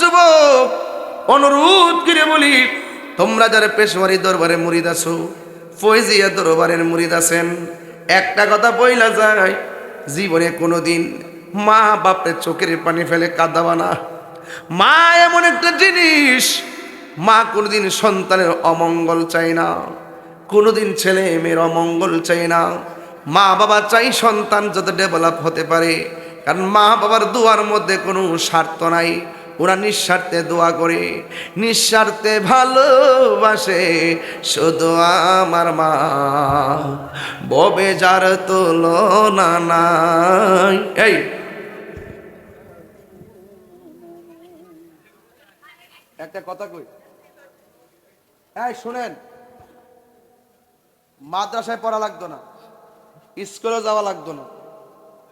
যুবক, অনুরোধ করে বলি, তোমরা যারা পেশোয়ারি দরবারে মুরিদ আছো, ফৈজিয়া দরবারের মুরিদ আছেন, একটা কথা বইলা যায়, জীবনে কোনোদিন মা বাপের চোখের পানি ফেলে কাঁদাবা না। মা এমন একটা জিনিস, মা কোনোদিন সন্তানের অমঙ্গল চায় না, কোনোদিন ছেলে মেয়ের অমঙ্গল চায় না। মা বাবা চাই সন্তান যাতে ডেভেলপ হতে পারে। কারণ মা বাবার দোয়ার মধ্যে কোনো স্বার্থ নাই। ওরা নিঃস্বার্থে দোয়া করে, নিঃস্বার্থে ভালোবাসে। শুধু আমার মা, ববে যার তুলনা নাই। এই। একটা কথা কই? এই, শুনেন। মাদ্রাসায় পড়া লাগতো না, স্কুলে যাওয়া লাগতো না।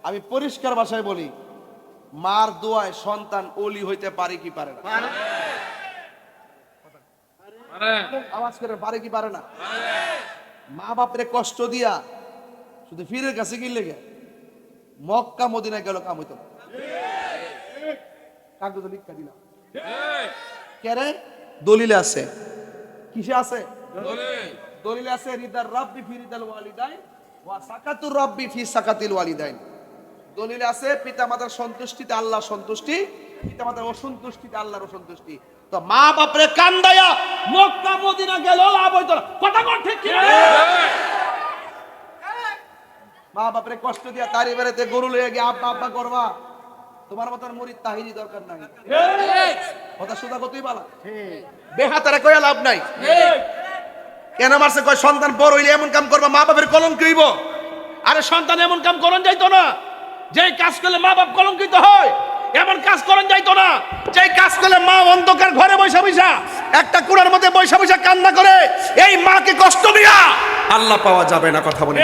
আমি পরিষ্কার ভাষায় বলি মার দোয়ায় সন্তান ওলি হইতে পারে কি পারে না? আওয়াজ করে পারে কি পারে না? মা বাপরে কষ্ট দিয়া শুধু ফিরের কাছে কি লেগে? মক্কা মদিনায় গেল কাম হইতো কাগজ লিখা দিলাম। কেরে দলিলে আছে। কিসে আছে? দলিলে আছে রিদার রাব্বি ফি রিদাল ওয়ালিদাইন ওয়া সাকাতুর রাব্বি ফি সাকাতিল ওয়ালিদাইন। দলিলে আছে পিতামাতার সন্তুষ্টিতে আল্লাহ সন্তুষ্টি পিতা পিতামাতার অসন্তুষ্টিতে আল্লাহর অসন্তুষ্টি। তো মা বাপরে কান্দায়া মক্কা মদিনা গেল লাভ হইতো না। কথা কোন ঠিক কি মা বাপরে কষ্ট দিয়া তারি বেড়াতে গরু লইয়া গিয়ে আব্বা আব্বা করবা তোমার মতন মুরিদ তাহিরি দরকার নাই। কথা সুদা কতই বালা। বেহাতারে কইয়া লাভ নাই। কেন মারছে কয় সন্তান বড় হইলে এমন কাম করবা মা বাপের কলঙ্ক হইব। আরে সন্তান এমন কাম করন যাইতো না। যেই কাজ করলে মা বাপ কলঙ্কিত হয়, এমন কাজ করন যাইতো না। যে কাজ করলে মা অন্ধকার ঘরে বৈশা বৈশা একটা কুড়ার মধ্যে বৈশা বৈশা কান্না করে, এই মাকে কষ্ট দিয়া আল্লাহ পাওয়া যাবে না কথা বলে।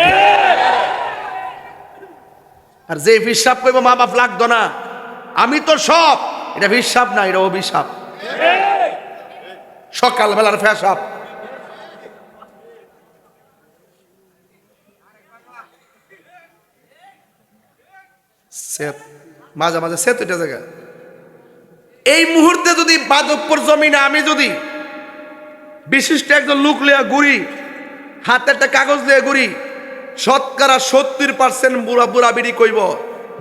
আর যে হিসাব কইব মা বাপ লাগতো না, আমি তো সব, এটা হিসাব না এটা অভিশাপ। সকালবেলার ফ্যাসাপ সেত মাঝে মাঝে সেত এটা জায়গা। এই মুহূর্তে যদি বাদকপুর জমিনে আমি যদি বিশিষ্ট একজন লোক লিয়া ঘুরি হাতে একটা কাগজ লিয়া ঘুরি শতকরা সত্তর পার্সেন্ট বুড়া বুড়া বিড়ি কইব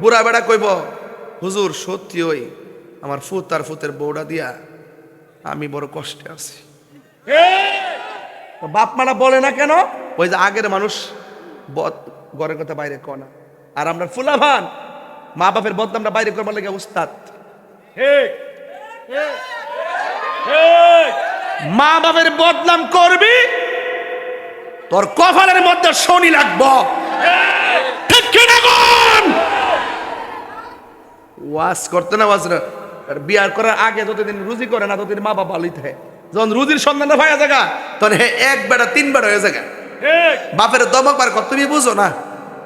বুড়া বেড়া কইব হুজুর সত্যি ওই আমার ফুত আর ফুতের বউটা দিয়া আমি বড় কষ্টে আছি। বাপ মারা বলে না কেন? ওই যে আগের মানুষ ঘরের কথা বাইরে কনা আর আমরা ফুলাভান মা বাপের বদনামটা বাইরে করবার লাগে উস্তাদ। মা বাপের বদনাম করবি তোর কপালের মধ্যে শনি লাগবো। ওয়াজ করতে না ওয়াজ না আর বিয়ার করার আগে যতদিন রুজি করে না ততদিন মা বাবা থাকে যখন রুজির সন্ধান ভাইয়া জায়গা তখন হে এক বেড়া তিন বেড়া হয়ে জায়গা বাপের দমক বার কর তুমি বুঝো না?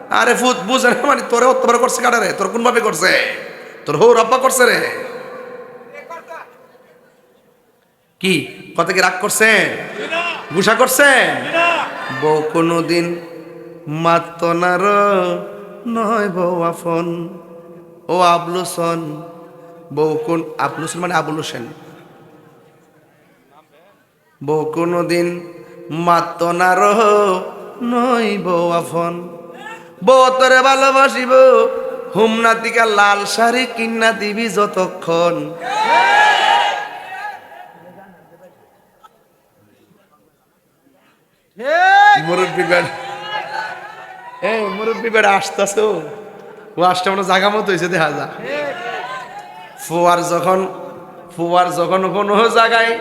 আরে ফুত, বুঝে না মানে তোরে অত্যাচার করছে কাটা রে? তোর কোন ভাবে করছে? তোর হৌ রব্বা করছে রে? কি? কত কি রাগ করছেন গুসা করছেন বউ কোনোদিন মাতনার নয় বউ আফন ও আবলুসন বউ কোন আবলুসন মানে আবুল হোসেন বউ কোনোদিন মাতনার নয় বউ আফন বউ তোরে ভালোবাসিব। হুমনা দিকা লাল শাড়ি কিন্না দিবি যতক্ষণ। মুরব্বী বেড় এই মুরব্বী বেড়া আসতেছে? ও আসতে মানে জাগা মতো হয়েছে দেখা যা ফুয়ার যখন ফুয়ার যখন কোনো জায়গায়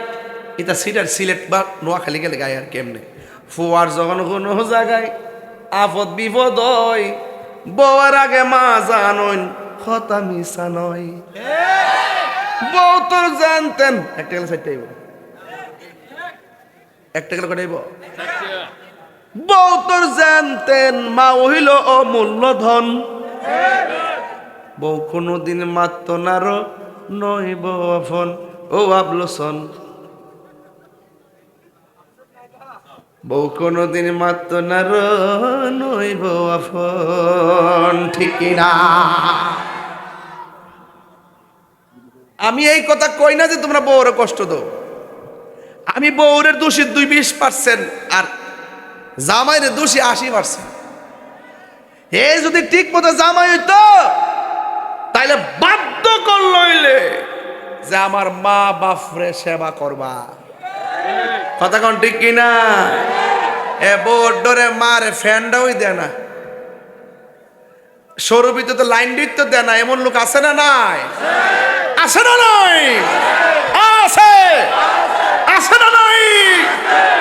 এটা সিলেট সিলেট বা নোয়াখালী গেলে গায়ে আর কেমনে ফুয়ার যখন কোনো জায়গায় আপদ বিপদ হয় আগে মা জানইন কথা মিশা নয়। বউ তোর জানতেন, একটা গেলে সাইডটাইব একটা গেলে কটাইব বউ তোর জানতেন, মা হইল অমূল্য ধন বউ কোনোদিন মাত্র নার নই বউ আফন ও আবলোসন। বউ কোনোদিন মাত্র নার নই বউ আফন ঠিক না আমি এই কথা কই না যে তোমরা বউরে কষ্ট দো আমি বউরের দোষী দুই বিশ পার্সেন্ট আর জামাইরে দোষী আশি পার্সেন্ট। এ যদি ঠিক মতো জামাই হইতো, তাইলে বাধ্য করলইলে যে আমার মা বাপরে সেবা করবা। কথা কোন ঠিক কিনা? এ বউর ডরে মারে, ফ্যানটাও দেয় না। সৌরভিতে তো লাইন দিতে দেয় না, এমন লোক আছে না নাই? আছে না নাই? আছে! আছে না নাই?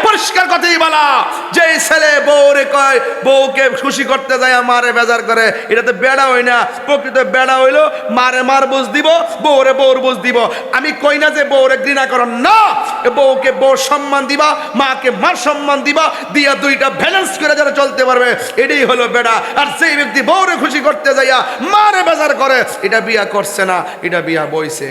পরিষ্কার কথাই বলা। যে ছেলে বউরে কয়, বউকে খুশি করতে যায় মারে বেজার করে। এটা তো বেড়া হই না। প্রকৃত বেড়া হইল মারে মার বুঝ দিব, বউরে বউর বুঝ দিব। আমি কই না যে বউরে ঘৃণা করন না! বউকে বউ সম্মান দিবা, মাকে মার সম্মান দিবা, দিয়া দুইটা ব্যালেন্স করে যারা চলতে পারবে। এটাই হলো বেড়া। আর সেই ব্যক্তি বউরে খুশি করতে যাইয়া মারে বেজার করে, এটা বিয়া করছে না, এটা বিয়া বইছে।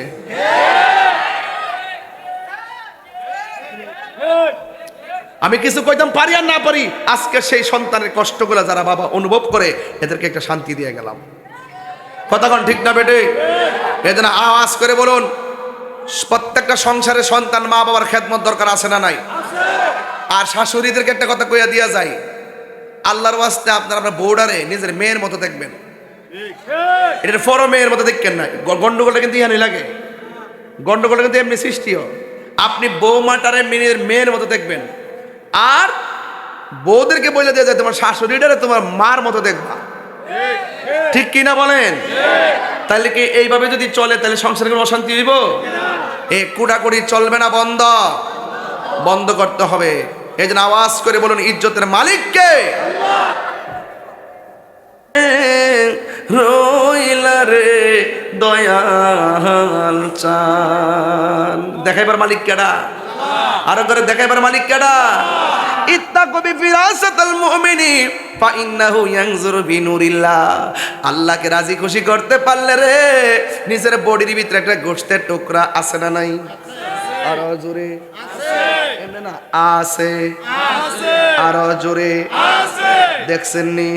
আমি কিছু কইতাম পারি আর না পারি, আজকে সেই সন্তানের কষ্টগুলো যারা বাবা অনুভব করে, এদেরকে একটা শান্তি দিয়ে গেলাম। কথাক্ষণ ঠিক না বেটে? এদের আওয়াজ করে বলুন, প্রত্যেকটা সংসারে সন্তান মা বাবার খেদমত দরকার আছে না নাই? আর শাশুড়িদেরকে একটা কথা কইয়া দিয়া যায় আল্লাহর ওয়াস্তে আপনার আপনার বৌডারে নিজের মেয়ের মতো দেখবেন। এটা ফরো মেয়ের মতো দেখবেন না, গন্ডগোলটা কিন্তু ইহানি লাগে। গন্ডগোলটা কিন্তু এমনি সৃষ্টিও। আপনি বৌমাটারে মেয়ের মেয়ের মতো দেখবেন। আর বউদেরকে বলে দেওয়া যায় তোমার শাশুড়িটারে তোমার মার মতো দেখবা। ঠিক কি না বলেন? তাহলে কি এইভাবে যদি চলে, তাহলে সংসারে কোনো অশান্তি হইব? এ কুড়াকুড়ি চলবে না, বন্ধ। বন্ধ করতে হবে। এই জন্য আওয়াজ করে বলুন, ইজ্জতের মালিককে রইলা রে। দয়াল চান। দেখাইবার মালিক কেডা? আরও করে দেখাইবার মালিক কেডা? আল্লাহকে রাজি খুশি করতে পারলে রে নিজের বডির ভিতরে একটা গোশতের টুকরা আছে না নাই? আরও জোরে। না? আছে। আরও জোরে। দেখছেন নি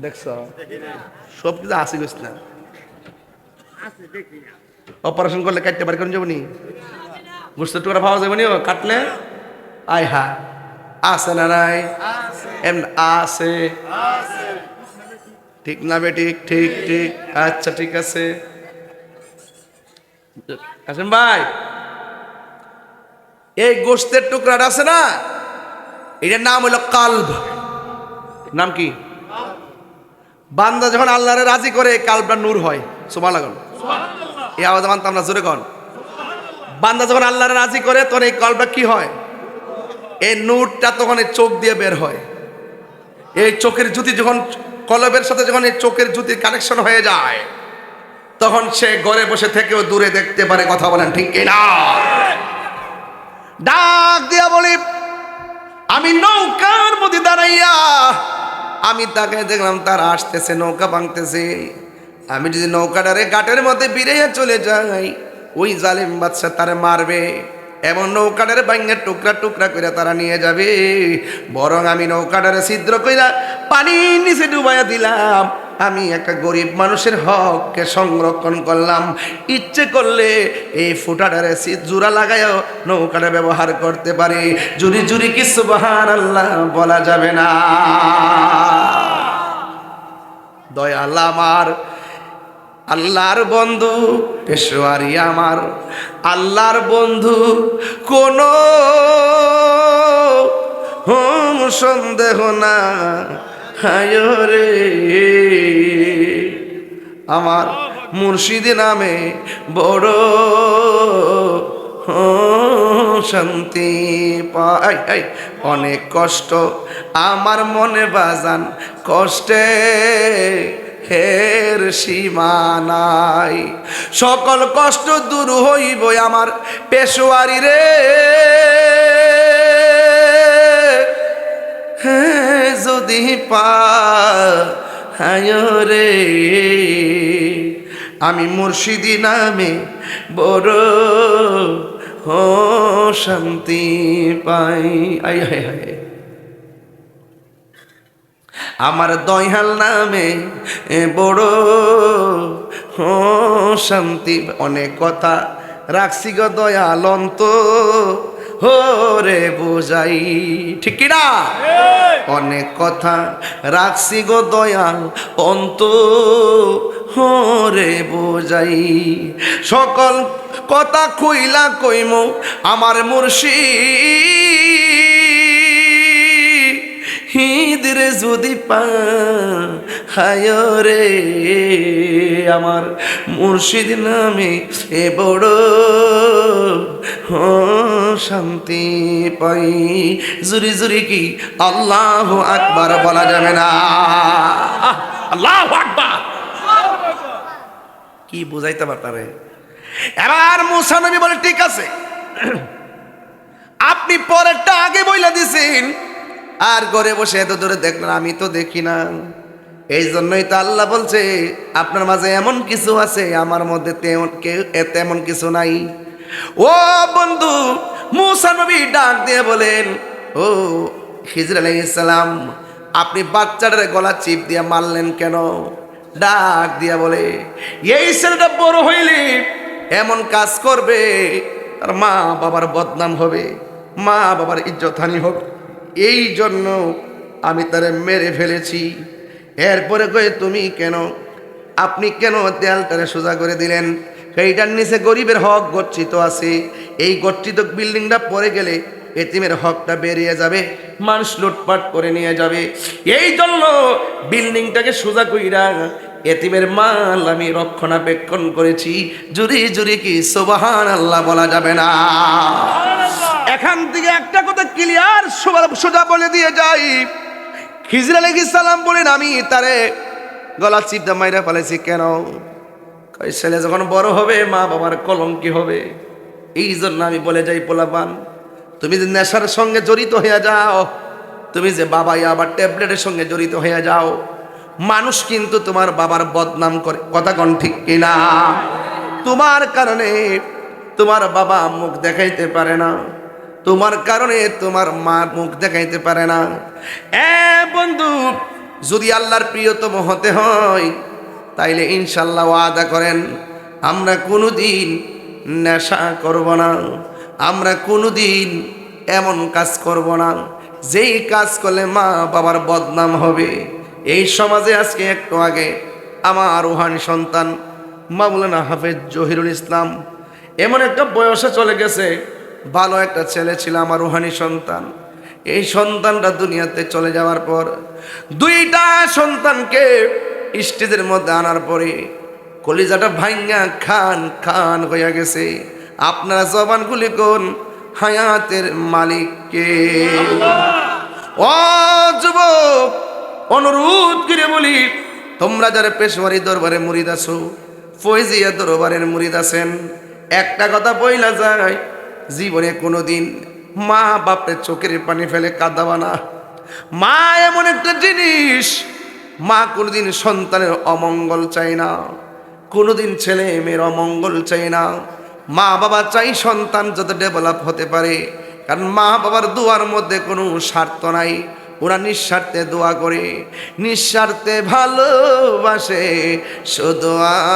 দেখছ? সব কিছু আসি গেছ না অপারেশন করলে কাটতে পারি, কোন যাবনি? গোস্তের টুকরা পাওয়া যাবে নি ও, কাটলে? আয় হা। আছে না নাই? এম আছে। ঠিক না বে, ঠিক ঠিক ঠিক। আচ্ছা ঠিক আছে। আসেন ভাই। এই গোস্তের টুকরাটা আছে না? এটার নাম হলো কাল্ব। নাম কি? বান্দা যখন আল্লাহরে রাজি করে কালবটা নূর হয়। সোমা লাগান এই আওয়াজ মানতাম না জোরে কন। বান্দা যখন আল্লাহরে রাজি করে তখন এই কলবটা কি হয়? এই নূরটা তখন এই চোখ দিয়ে বের হয়। এই চোখের জুতি যখন কলবের সাথে যখন এই চোখের জুতির কানেকশন হয়ে যায় তখন সে ঘরে বসে থেকেও দূরে দেখতে পারে কথা বলেন ঠিক না ডাক দিয়া বলি আমি নৌকার মধ্যে দাঁড়াইয়া আমি তাকে দেখলাম তার আসতেছে, নৌকা ভাঙতেছে। আমি যদি নৌকাটারে গাটের মধ্যে বিড়াইয়া চলে যাই, ওই জালিম বাচ্চা তারে মারবে। এমন নৌকাটারে ভাঙে টুকরা টুকরা করে তারা নিয়ে যাবে। বরং আমি নৌকাটারে ছিদ্র কইরা পানির নিচে ডুবাইয়া দিলাম। আমি একটা গরিব মানুষের হককে সংরক্ষণ করলাম। ইচ্ছে করলে এই ফুটাটারে জোড়া লাগায়ও নৌকাটা ব্যবহার করতে পারি। জুরি জুরি কি সুবাহান আল্লাহ বলা যাবে না। দয়াল আমার, আল্লাহর বন্ধু পেশোয়ারি আমার, আল্লাহর বন্ধু কোন হোম সন্দেহ না। হায় রে আমার মুর্শিদি নামে বড় শান্তি পাই অনেক কষ্ট আমার মনে বাজান কষ্টে হের সীমানাই সকল কষ্ট দূর হইব আমার পেশোয়ারি রে। হ্যাঁ। যদি পা হায় রে। আমি মুর্শিদি নামে বড় হো শান্তি পাই। আই হায় হায় আমার দয়াল নামে বড় ও শান্তি, অনেক কথা রাখছি গো দয়াল অন্ত হরে বুঝাই। ঠিক না? অনেক কথা রাখছি গো দয়াল অন্ত। হরে বোঝাই। সকল কথা কইলা কইম আমার মুর্শি হিদরে যদি পা, হায় রে, আমার মুর্শিদ নামে এ বড় শান্তি পাই। জুরি জুরি কি আল্লাহ আকবার বলা যাবে না? আল্লাহ আকবার। কি বুঝাইতে পারতারে এবার মুসা নবী বলে, ঠিক আছে, আপনি পরেরটা আগে বইলা দিছেন। আর ঘরে বসে এত দূরে দেখলেন, আমি তো দেখি না। এই জন্যই তো আল্লাহ বলছে, আপনার মাঝে এমন কিছু আছে, আমার মধ্যে তেমন কেউ তেমন কিছু নাই। ও বন্ধু, মুসা নবী ডাক দিয়ে বলেন, ও হিজর আলাইসালাম আপনি বাচ্চাটার গলা চিপ দিয়ে মারলেন কেন? ডাক দিয়া বলে, এই ছেলেটা বড় হইলে এমন কাজ করবে, তার মা বাবার বদনাম হবে মা বাবার ইজ্জতহানি হবে। এই জন্য আমি তারে মেরে ফেলেছি। এরপরে কয়ে, তুমি কেন? আপনি কেন দেয়ালটারে সোজা করে দিলেন? এইটার নিচে গরিবের হক গচ্ছিত আছে। এই গচ্ছিত বিল্ডিংটা পরে গেলে এতিমের হকটা বেরিয়ে যাবে, মানুষ লুটপাট করে নিয়ে যাবে। এই জন্য বিল্ডিংটাকে সোজা কইরা এতিমের মাল আমি রক্ষণাবেক্ষণ করেছি। জুরি জুরি কি সোবাহান আল্লাহ বলা যাবে না? এখান থেকে একটা কথা ক্লিয়ার সোজা বলে দিয়ে যাই। খিজর আলাইহিস সালাম বলেন, আমি তারে গলা চিপটা মাইরা ফেলেছি কেন? কই ছেলে যখন বড় হবে, মা বাবার কলম কি হবে। এই জন্য আমি বলে যাই, পোলাপান, তুমি যে নেশার সঙ্গে জড়িত হয়ে যাও, তুমি যে বাবাই আবার ট্যাবলেটের সঙ্গে জড়িত হয়ে যাও, মানুষ কিন্তু তোমার বাবার বদনাম করে। কথা কন ঠিক কিনা? তোমার কারণে তোমার বাবা মুখ দেখাইতে পারে না। তোমার কারণে তোমার মা মুখ দেখাইতে পারে না। এ বন্ধু, যদি আল্লাহর প্রিয়তম হতে হয়, তাইলে ইনশাল্লাহ ওয়াদা করেন, আমরা কোনোদিন নেশা করব না, আমরা কোনোদিন এমন কাজ করব না, যেই কাজ করলে মা বাবার বদনাম হবে। এই সমাজে আজকে একটু আগে আমার রুহানি সন্তান মামলানা হাফেজ জহিরুল ইসলাম, এমন একটা বয়সে চলে গেছে ভালো একটা ছেলে ছিল আমার রুহানি সন্তান। এই সন্তানটা দুনিয়াতে চলে যাওয়ার পর দুইটা সন্তানকে স্টেজের মধ্যে আনার পরে কলিজাটা ভাঙ্গা খান খান হইয়া গেছে। আপনারা জবানগুলি কোন হায়াতের মালিককে? ও যুবক, অনুরোধ করে বলি, তোমরা যারা পেশোয়ারি দরবারে মুরিদ আছো, ফৈজিয়া দরবারের মুরিদ আছেন, একটা কথা বইলা যায় জীবনে কোনোদিন মা বাপের চোখের পানি ফেলে কাঁদাবা না। মা এমন একটা জিনিস, মা কোনোদিন সন্তানের অমঙ্গল চায় না। কোনোদিন ছেলে মেয়ের অমঙ্গল চায় না। মা বাবা চাই সন্তান যাতে ডেভেলপ হতে পারে, কারণ মা বাবার দুয়ার মধ্যে কোনো স্বার্থ নাই। ওরা নিঃস্বার্থে দোয়া করে, নিঃস্বার্থে ভালোবাসে শুধু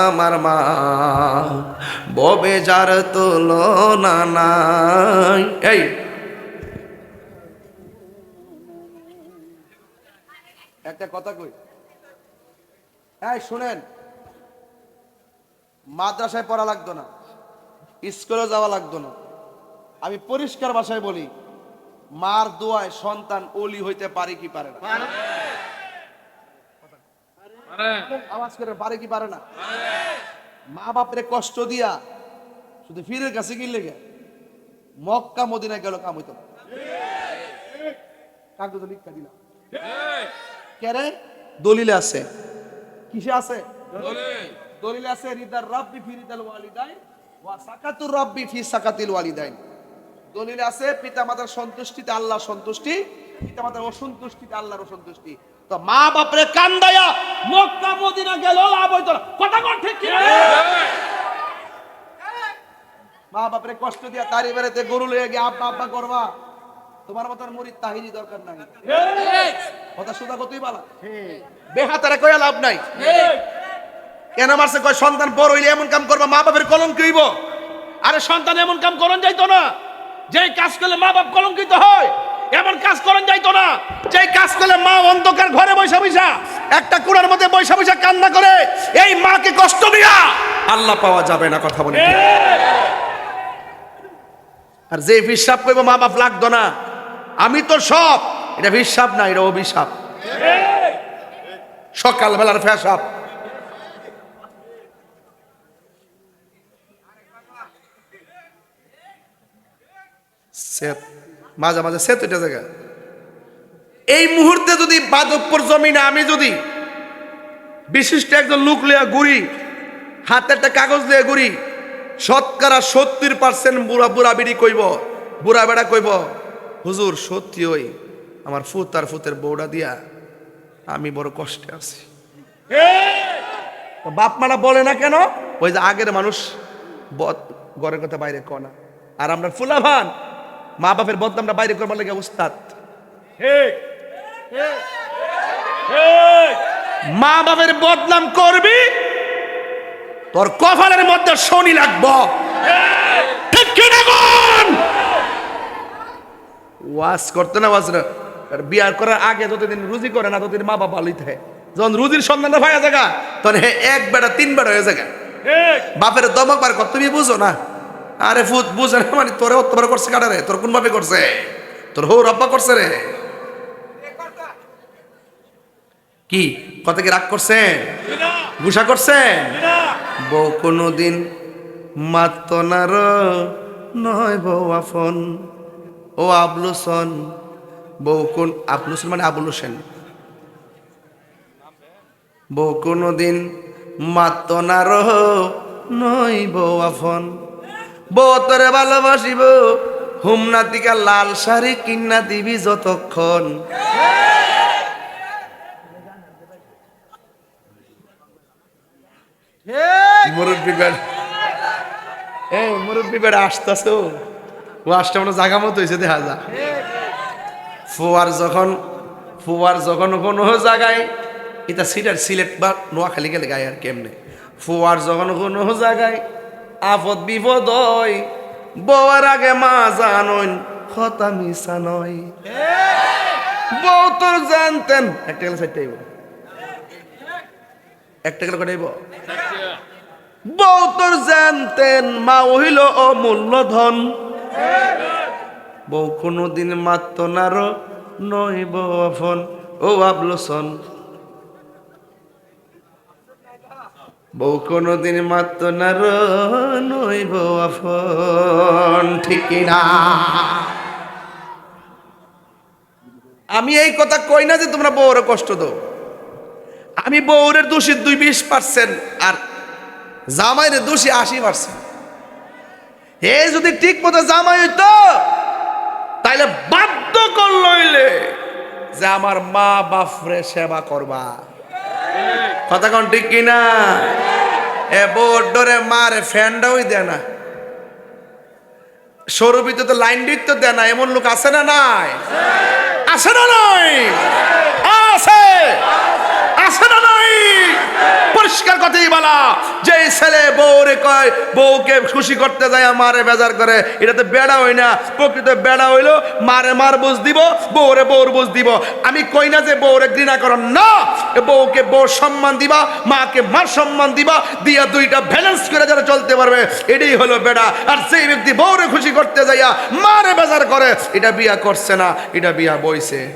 আমার মা। ববে যার তুলনা নাই। এই। একটা কথা কই? হ্যাঁ শুনেন। মাদ্রাসায় পড়া লাগতো না, স্কুলে যাওয়া লাগতো না। আমি পরিষ্কার ভাষায় বলি মার দোয়ায় সন্তান ওলি হইতে পারে কি পারে না? আওয়াজ করে পারে কি পারে না? মা বাপরে কষ্ট দিয়া শুধু ফিরের কাছে কি লেগে মক্কা মদিনায় গেল কাম হইতো। কাগজে লিখা দিলাম? কেরে দলিলে আছে। কিসে আছে? দলিলে আছে রিদার রাব্বি ফি রিদাল ওয়ালিদাইন ওয়া সাকাতুর রাব্বি ফি সাকাতিল ওয়ালিদাইন। দলিলে আছে পিতামাতার সন্তুষ্টিতে আল্লাহ সন্তুষ্টি পিতা পিতামাতার অসন্তুষ্টিতে আল্লাহর অসন্তুষ্টি। তো মা বাপরে কান্দায়া মক্কা মদিনা গেল লাভ হইতো না। কথা কোন ঠিক কি মা বাপরে কষ্ট দিয়া তারি বেড়াতে গরু লইয়া গিয়ে আব্বা আব্বা করবা তোমার মতন মুরিদ তাহিরি দরকার নাই। কথা সুদা কতই বালা। বেহাতারা কইয়া লাভ নাই। কেন মারছে কয় সন্তান বড় হইলে এমন কাম করবা মা বাপের কলঙ্ক হইব। আরে সন্তান এমন কাম করন যাইতো না। যেই কাজ করলে মা বাপ কলঙ্কিত হয়, এমন কাজ করন যাইতো না। যেই কাজ করলে মা অন্ধকার ঘরে বৈশা বৈশা একটা কুড়ার মধ্যে বৈশা বৈশা কান্না করে, এই মাকে কষ্ট দিয়া আল্লাহ পাওয়া যাবে না কথা বলে। আর যে হিসাব করব মা বাপ লাগতো না, আমি তো সব। এটা হিসাব না, এটা অভিশাপ। সকালবেলার ফ্যাসাব সেত মাঝে মাঝে সেত এটা জায়গা। এই মুহূর্তে যদি বাদকপুর জমিনে আমি যদি বিশিষ্ট একজন লোক লিয়া ঘুরি হাতে একটা কাগজ লিয়া ঘুরি শতকরা সত্তর পার্সেন্ট বুড়া বুড়া বিড়ি কইব বুড়া বেড়া কইব হুজুর সত্যি ওই আমার ফুত আর ফুতের বউটা দিয়া আমি বড় কষ্টে আছি। বাপ মারা বলে না কেন? ওই যে আগের মানুষ বদ ঘরের কথা বাইরে কনা আর আমরা ফুলাভান। মা বাপের বদনামটা বাইরে করবার লাগে উস্তাদ। মা বাপের বদনাম করবি তোর কপালের মধ্যে শনি লাগবো। ঠিক কিনা ওয়াজ করতে না ওয়াজ না আর বিয়ার করার আগে যতদিন রুজি করে না ততদিন মা বাবা ভালোই থাকে যখন রুজির সন্ধানটা ভাইয়া জায়গা তখন হে এক বেড়া তিন বেড়া হয়ে জায়গা বাপের দমক বার কর তুমি বুঝো না। আরে ফুত বুঝে না মানে তোরে অত্যাচার করছে কাটা রে? তোর কোন ভাবে করছে? তোর হৌ রব্বা করছে রে? কি? কত কি রাগ করছেন গুসা করছেন বউ কোনোদিন মাত্ত নার নয় বউ আফন ও আবলুসন বউ কোন আবলুসন মানে আবুল হোসেন বউ কোনোদিন মাত্ত নার নয় বউ আফন বউ তোরে ভালোবাসিব। হুমনা দিকা লাল শাড়ি কিন্না দিবি যতক্ষণ। মুরব্বী বেড় এই মুরব্বী বেড়া আসতেছ? ও আসতে মানে জাগা মতো হয়েছে দেখা যা ফুয়ার যখন ফুয়ার যখন কোনো জায়গায় এটা সিলেট বা নোয়াখালী গেলে গায়ে আর কেমনে? ফুয়ার যখন কোনো জায়গায় আপদ বিপদ হয়। আগে মা জানইন হতা মিশা নয়। বউ তোর জানতেন। একটা গেলে সাইডটাইব একটা গেলে কটাইব বউ তোর জানতেন, মা হইল অমূল্য ধন বউ কোনোদিন মাত্ত নার নইব আফন ও আবলসন। বউ কোনোদিন মাত্ত নার নইব আফন ঠিক না আমি এই কথা কই না যে তোমরা বউরে কষ্ট দাও। আমি বউরের দোষী দুই বিশ পার্সেন্ট আর জামাইরে দোষী আশি পার্সেন্ট। এ যদি ঠিক মতো জামাই হইতো, তাইলে বাধ্য করলইলে যে আমার মা বাপরে সেবা করবা। কথা কোন ঠিক কিনা? এ বোর ডরে মারে, ফ্যানটাও দেয় না। তো লাইন দিত দেয় না, এমন লোক আছে না নাই? আছে না নাই? আছে! আছে না নাই? পরিষ্কার কথাই বলা। যে ছেলে বউরে কয়, বউকে খুশি করতে যায় মারে বেজার করে। এটা তো বেড়া হই না। প্রকৃত বেড়া হইল মারে মার বুঝ দিব, বউরে বউর বুঝ দিব। আমি কই না যে বউরে ঘৃণা করন। না! বউকে বউ সম্মান দিবা, মাকে মার সম্মান দিবা, দিয়া দুইটা ব্যালেন্স করে যারা চলতে পারবে। এটাই হলো বেড়া। আর সেই ব্যক্তি বউরে খুশি করতে যাইয়া মারে বেজার করে, এটা বিয়া করছে না, এটা বিয়া বইছে।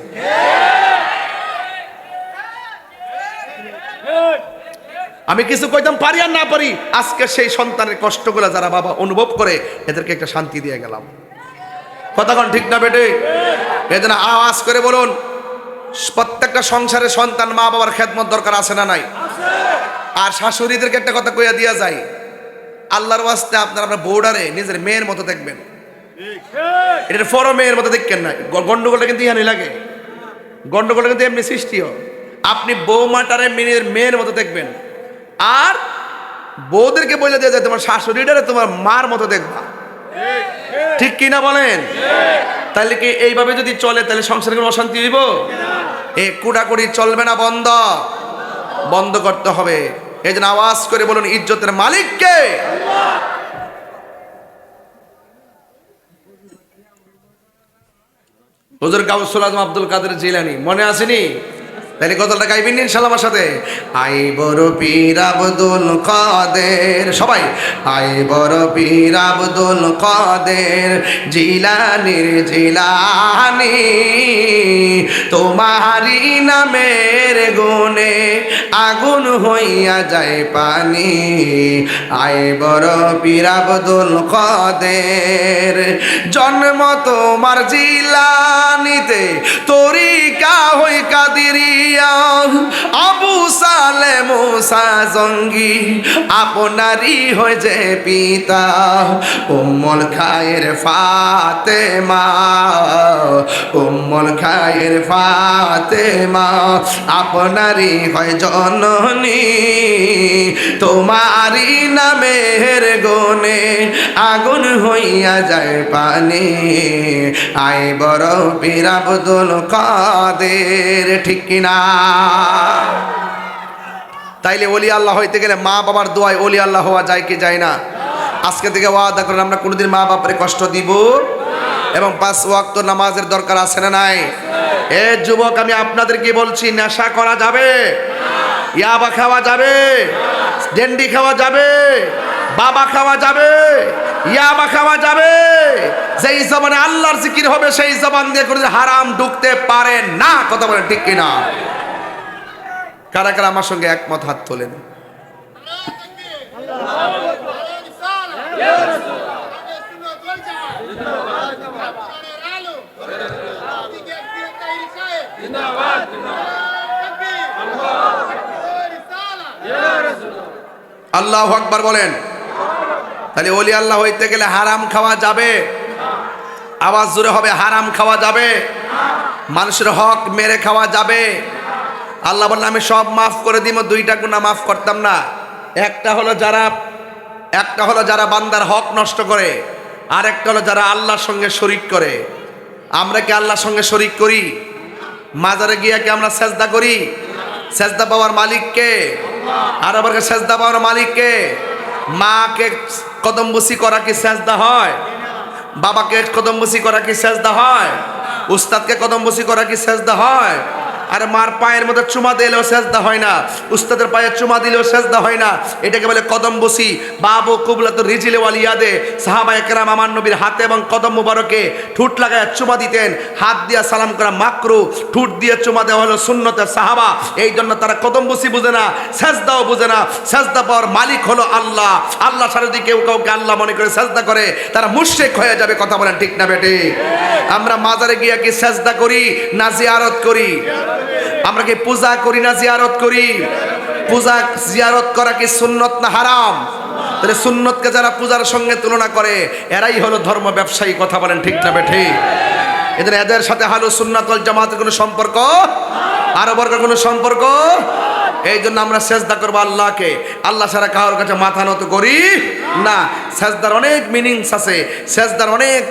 আমি কিছু কইতাম পারি আর না পারি, আজকে সেই সন্তানের কষ্টগুলো যারা বাবা অনুভব করে, এদেরকে একটা শান্তি দিয়ে গেলাম। কতক্ষণ ঠিক না বেটে? এদের আওয়াজ করে বলুন, প্রত্যেকটা সংসারে সন্তান মা বাবার খেদমত দরকার আছে না নাই? আর শাশুড়িদেরকে একটা কথা কইয়া দিয়া যায়, আল্লাহর ওয়াস্তে আপনার আপনার বৌডারে নিজের মেয়ের মতো দেখবেন। এটা ফর মেয়ের মতো দেখবেন না গন্ডগোলটা কিন্তু ইহানি লাগে। গন্ডগোলটা কিন্তু এমনি সৃষ্টিও। আপনি বৌমাটারে মেয়ের মেয়ের মতো দেখবেন। আর বউদেরকে বলে দেওয়া যায় তোমার শাশুড়িটারে তোমার মার মতো দেখবা। ঠিক কিনা বলেন? তাহলে কি এইভাবে যদি চলে, তাহলে সংসারে কোনো অশান্তি হইব? এ কুড়াকুড়ি চলবে না, বন্ধ। বন্ধ করতে হবে। এই জন্য আওয়াজ করে বলুন, ইজ্জতের মালিককে। হুজুর গাউসুল আজম আব্দুল কাদের জিলানি, মনে আসেনি তাহলে কতটা গাইবেন ইনশাল্লাহ আমার সাথে? আই বড় পীর আব্দুল কাদের। সবাই আই বড় পীর আব্দুল কাদের, জিলানির জিলানি। তোমারি নামের গুণে আগুন হইয়া যায় পানি। আই বড় পীর আব্দুল কাদের, জন্ম তোমার জিলানিতে, তরিকা হই কাদিরিয়া। আবু সালে মুসা জঙ্গি, আপনারই হয়ে যে পিতা। উম্মল খায়ের ফাতেমা, উম্মল খায়ের ফাতেমা আপনারই হয় জননী। তোমারই নামের গনে আগুন হইয়া যায় পানি। আই বড় পীর আব্দুল কাদের, ঠিক কিনা তাইলে ওলি আল্লাহ হইতে গেলে মা বাবার দোয়ায় ওলি আল্লাহ হওয়া যায় কি যায় না? আজকে থেকে ওয়াদা করেন, আমরা কোনোদিন মা বাপরে কষ্ট দিব? এবং পাঁচ ওয়াক্ত নামাজের দরকার আছে না নাই? এ যুবক, আমি আপনাদেরকে বলছি, নেশা করা যাবে, ইয়াবা খাওয়া যাবে, ডেন্ডি খাওয়া যাবে, বাবা খাওয়া যাবে, ইয়াবা খাওয়া যাবে। যেই জবানে আল্লাহর জিকির হবে, সেই জবান দিয়ে করে হারাম ঢুকতে পারে না। কথা বলেন ঠিক কিনা? কারা কারা আমার সঙ্গে একমত হাত তোলেন? আল্লাহ আকবার বলেন। তাহলে ওলি আল্লাহ হইতে গেলে হারাম খাওয়া যাবে। আওয়াজ জোরে হবে, হারাম খাওয়া যাবে। মানুষের হক মেরে খাওয়া যাবে। আল্লাহ বললেন, আমি সব মাফ করে দিব, দুইটা গুণা মাফ করতাম না। একটা হলো যারা, একটা হলো যারা বান্দার হক নষ্ট করে আর একটা হলো যারা আল্লাহর সঙ্গে শরিক করে। আমরা কি আল্লাহর সঙ্গে শরিক করি? মাজারে গিয়া কি আমরা সেজদা করি? সেজদা পাওয়ার মালিককে আর আবার সেজদা পাওয়ার মালিককে মাকে কদমবসি করা কি সেজদা হয়? বাবাকে কদমবসি করা কি সেজদা হয়? উস্তাদকে কদমবসি করা কি সেজদা হয়? আর মার পায়ের মধ্যে চুমা দিলেও সেজদা হয় না, উস্তাদের পায়ে চুমা দিলেও সেজদা হয় না। এটাকে বলে কদম বসি। বাবু কুবলা তো রিজিলে ওয়ালিয়াদে সাহাবা একরাম আমার নবীর হাতে এবং কদম মুবারকে ঠুট লাগায় চুমা দিতেন। হাত দিয়া সালাম করা মাকরু, ঠুট দিয়ে চুমা দেওয়া হলো সুন্নতের সাহাবা। এই জন্য তারা কদম বসি বুঝে না, সেজদাও বুঝে না। সেজদা পাওয়ার মালিক হলো আল্লাহ। আল্লাহ যদি কেউ কাউকে আল্লাহ মনে করে সেজদা করে, তারা মুশরিক হয়ে যাবে, কথা বলেন ঠিক না বেটে আমরা মাজারে গিয়ে কি সেজদা করি না জিয়ারত করি? আমরা কি পূজা করি না, জিয়ারত করি? পূজা জিয়ারত করা কি সুন্নত না হারাম? তাহলে সুন্নতকে যারা পূজার সঙ্গে তুলনা করে, এরাই হলো ধর্ম ব্যবসায়ী, কথা বলেন ঠিক না বেঠে? এদের এদের সাথে হালু সুন্নাতল জামাতের কোনো সম্পর্ক? আরও বর্গের কোনো সম্পর্ক? এই জন্য আমরা সেজদা করব আল্লাহকে। আল্লাহ ছাড়া কারোর কাছে মাথা নত করি না। সেজদার অনেক মিনিংস আছে, সেজদার অনেক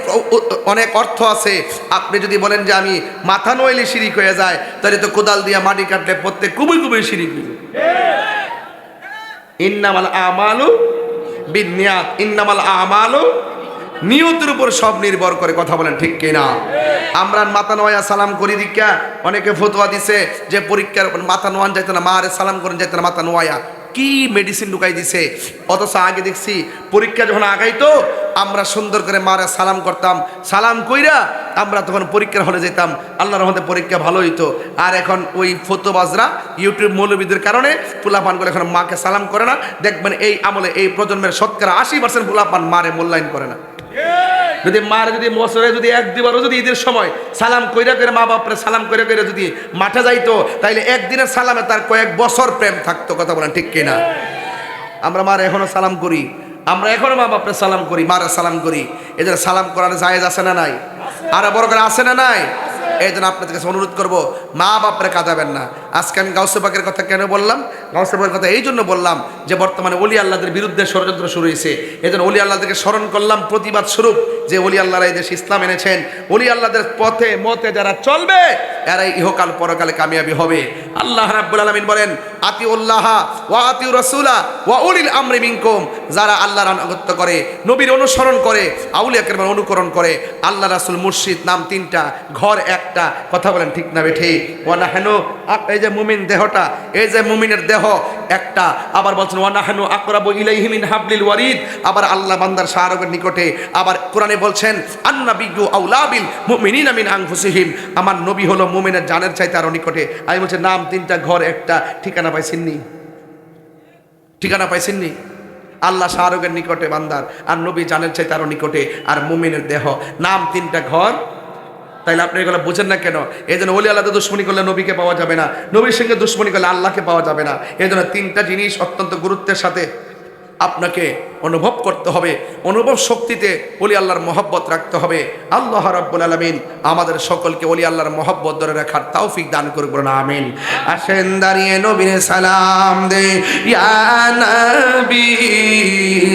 অনেক অর্থ আছে। আপনি যদি বলেন যে আমি মাথা নইলে শিরিক হয়ে যায় তাহলে তো কোদাল দিয়ে মাটি কাটলে প্রত্যেক কুবুই কুবুই শিরিক। ইন্নামাল আমালু বিনিয়াত, ইন্নামাল আমালু নিয়তের উপর সব নির্ভর করে, কথা বলেন ঠিক কিনা? আমরা মাথা নোয়া সালাম করি দীক্ষা। অনেকে ফতোয়া দিছে যে পরীক্ষার মাথা নোয়ান যাইতো না, মারে সালাম করেন যাইতো না, মাথা নোয়া কি মেডিসিন ঢুকাই দিছে? অথচ আগে দেখছি পরীক্ষা যখন আগাইতো, আমরা সুন্দর করে মারে সালাম করতাম। সালাম কইরা আমরা তখন পরীক্ষার হলে যেতাম আল্লাহর রহমতে পরীক্ষা ভালো হইতো। আর এখন ওই ফতোবাজরা ইউটিউব মৌলবীদের কারণে পোলাপান করে এখন মাকে সালাম করে না। দেখবেন এই আমলে এই প্রজন্মের শতকরা আশি পার্সেন্ট পোলাপান মারে, মূল্যায়ন করে না। যদি মার যদি বছরে যদি এক দুবারও যদি ঈদের সময় সালাম কইরা করে মা বাপরে সালাম করে করে যদি মাঠে যাইতো, তাইলে একদিনের সালামে তার কয়েক বছর প্রেম থাকতো, কথা বলেন ঠিক কিনা? আমরা মার এখনও সালাম করি, আমরা এখনও মা বাপরে সালাম করি, মারে সালাম করি। এদের সালাম করার জায়েজ আছে না নাই? আর বড় করে আছে না নাই? এই জন্য আপনাদের কাছে অনুরোধ করব মা বাপরে কাঁদাবেন না। আজকে আমি গাউসেবাকের কথা কেন বললাম? গাউসেবাকের কথা এই জন্য বললাম যে বর্তমানে অলি আল্লাহদের বিরুদ্ধে ষড়যন্ত্র শুরু হয়েছে। এই জন্য অলি আল্লাহদেরকে স্মরণ করলাম, প্রতিবাদ স্বরূপ যে অলি আল্লাহরা এই দেশে ইসলাম এনেছেন। অলি আল্লাহদের পথে, মতে যারা চলবে, এরাই ইহকাল পরকালে কামিয়াবি হবে। আল্লাহ রাব্বুল আলামিন বলেন, আতিউল্লাহ ওয়া আতিউ রাসূলা ওয়া উলিল আমরি মিনকুম। যারা আল্লাহর আনুগত্য করে, নবীর অনুসরণ করে, আউলিয়া কেরামের অনুকরণ করে, আল্লাহ রাসূল মুর্শিদ নাম তিনটা, ঘর একটা, কথা বলেন ঠিক না বেঠে ওয়ানাহানু এই যে মুমিন দেহটা এই যে মুমিনের দেহ, একটা আবার বলছেন ওয়ানাহানু আকরাবু ইলাইহি মিন হাবলিল ওয়ারিদ। আবার আল্লাহ বান্দার শাহরগের নিকটে আবার কোরআনে বলছেন, আন্নাবিয়্যু আউলাবিল মুমিনিনা মিন আনফুসিহিম। আমার নবী হলো মুমিনের জানের চাইতে আরও নিকটে। আমি বলছি, নাম তিনটা ঘর, একটা ঠিকানা পাইছেননি ঠিকানা পাইছেননি আল্লাহ শাহরুখের নিকটে বান্দার, আর নবী জানের চাইতে আরও নিকটে, আর মুমিনের দেহ। নাম তিনটা ঘর তাইলে আপনি এগুলো বোঝেন না কেন? এই জন্য অলি আল্লাহ দুশ্মনী করলে নবীকে পাওয়া যাবে না। নবীর সঙ্গে দুশ্মনী করলে আল্লাহকে পাওয়া যাবে না। এই জন্য তিনটা জিনিস অত্যন্ত গুরুত্বের সাথে আপনাকে অনুভব করতে হবে। অনুভব শক্তিতে অলি আল্লাহর মহব্বত রাখতে হবে। আল্লাহ রাব্বুল আলমিন আমাদের সকলকে অলি আল্লাহর মহব্বত ধরে রাখার তৌফিক দান করুক না আমিন। আসেন দাঁড়িয়ে নবীর সালাম দে। নবী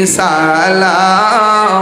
সালাম